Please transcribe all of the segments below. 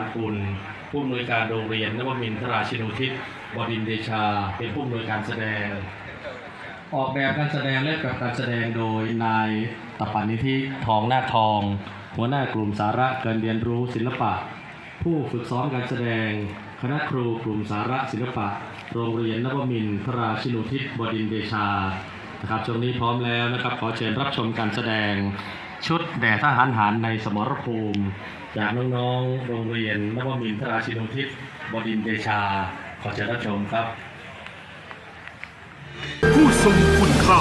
านคุณผู้อำนวยการโรงเรียนนวมินทราชินุทิศบดินเดชา เป็นผู้อำนวยการแสดง ออกแบบการแสดงและแบบการแสดงโดยนายตปานิธิทองนาทอง หัวหน้ากลุ่มสาระการเรียนรู้ศิลปะ ผู้ฝึกซ้อมการแสดง คณะครูกลุ่มสาระศิลปะ โรงเรียนนวมินทราชินุทิศบดินเดชานะครับช่วงนี้พร้อมแล้วนะครับ ขอเชิญรับชมการแสดง ชุดแด่ทหารหารในสมรภูมิ จากน้องๆโรงเรียนนวมินทราชินุทิศบดินเดชา ขอเชิญรับชมครับ ผู้ทรงคุณค่า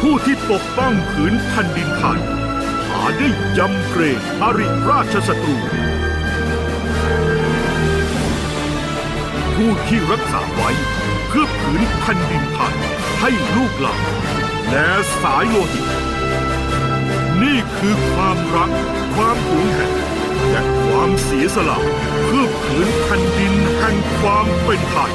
ผู้ที่ปกป้องผืนแผ่นดินไทยหาได้ยำเกรงอริราชศัตรู ผู้ที่รักษาไว้เพื่อผืนแผ่นดินไทยให้ลูกหลานและสายโลหิต นี่คือความรัก ความหวงแหนและความเสียสละเพื่อผืนแผ่นดินแห่งความเป็นไทย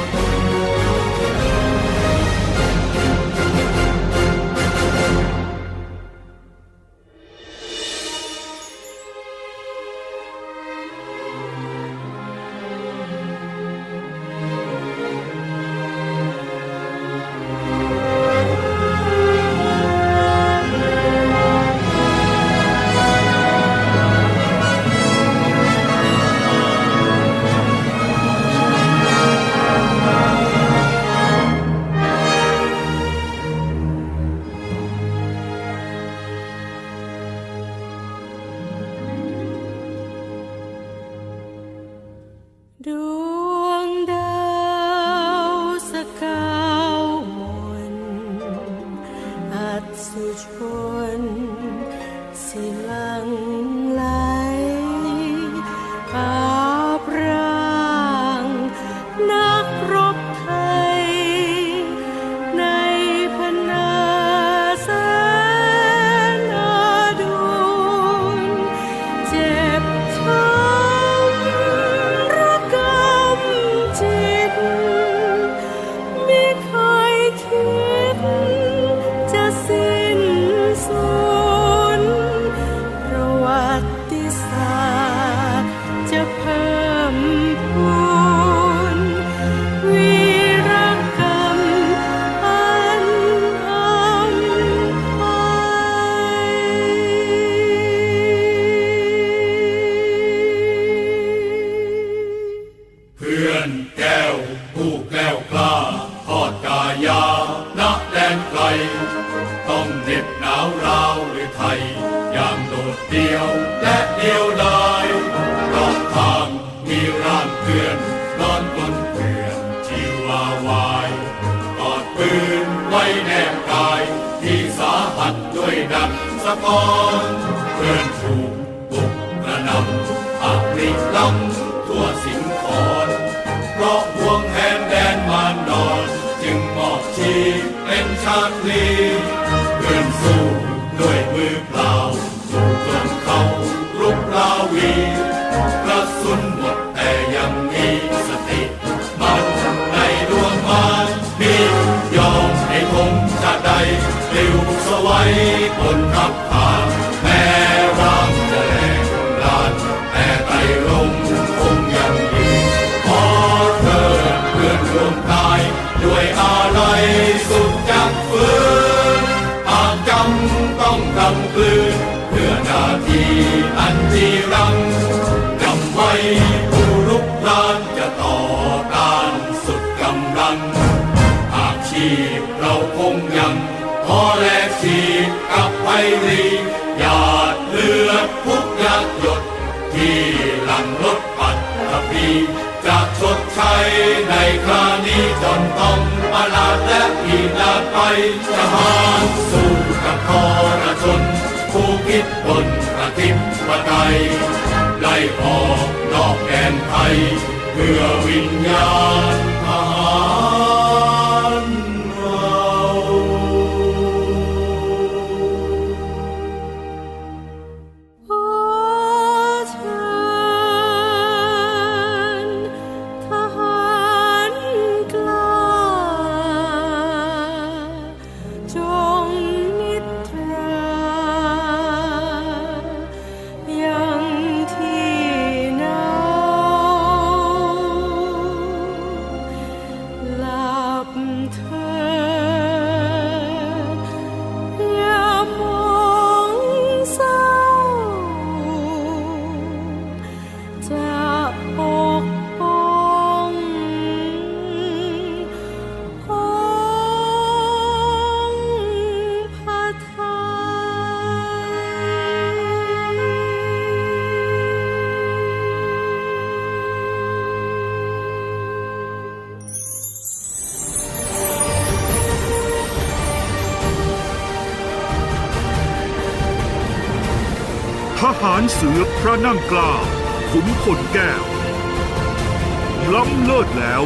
ต้องเหน็บหนาวราวหรือไทยอย่างโดดเดี่ยวและเดียวดายรอบทางมีร่างเพื่อนนอนบนเพื่อนชีวาวายกอดปืนไว้แนบกาย ที่สาหัสด้วยดักสะกอนเพื่อนถูกบุกกระนำอักริล้ำทั่วสิ เป็นชาติพลีเพื่อนสู้ด้วยมือเปล่าสู่จนเขารุกราวี กระสุนหมด ครานี้จนต้องประหลาดและอีลาดไปจะหานสู้กับทรชน ผู้คิดบนประทิปไตยไล่ออกนอกแดนไทย เพื่อวิญญาณทหาร ทหารเสือพระนั่งกล้าขุนพลแก้ว ล้ำเลิศแล้ว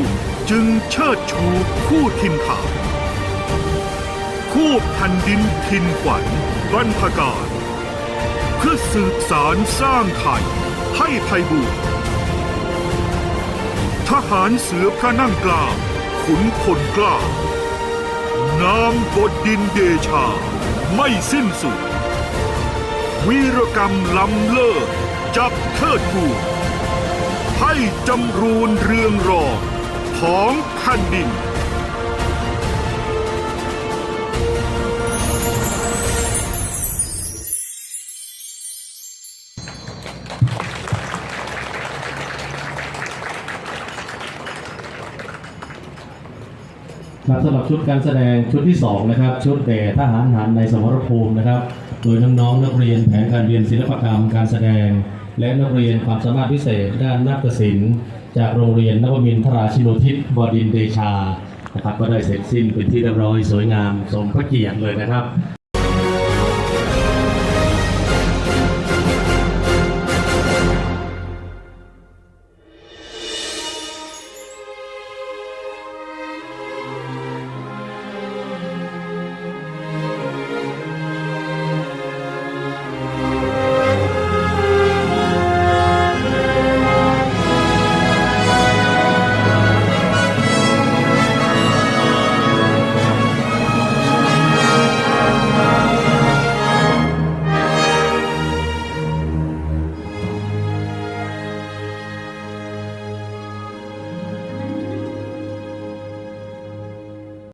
จึงเชิดชูคู่ทินฐานคู่แผ่นดินทินขวัญบรรพการเพื่อสืบสารสร้างไทยให้ไทยบูรทหารเสือพระนั่งกล้าขุนพลกล้านามบทดินเดชา ไม่สิ้นสุด วีรกรรมล้ำเลิศจับเทิดทูให้จำรูนเรืองรองของแผ่นดิน ครับสำหรับชุดการแสดงชุดที่สองนะครับ ชุดแด่ทหารหันในสมรภูมินะครับ โดยน้องๆนักเรียนแผนการเรียนศิลปกรรมการแสดง และนักเรียนความสามารถพิเศษ ด้านนาฏศิลป์จากโรงเรียนนวมินทราชินุทิศบดินเดชานะครับก็ได้เสร็จสิ้นเป็นที่เรียบร้อยสวยงามสมพระเกียรติเลยนะครับ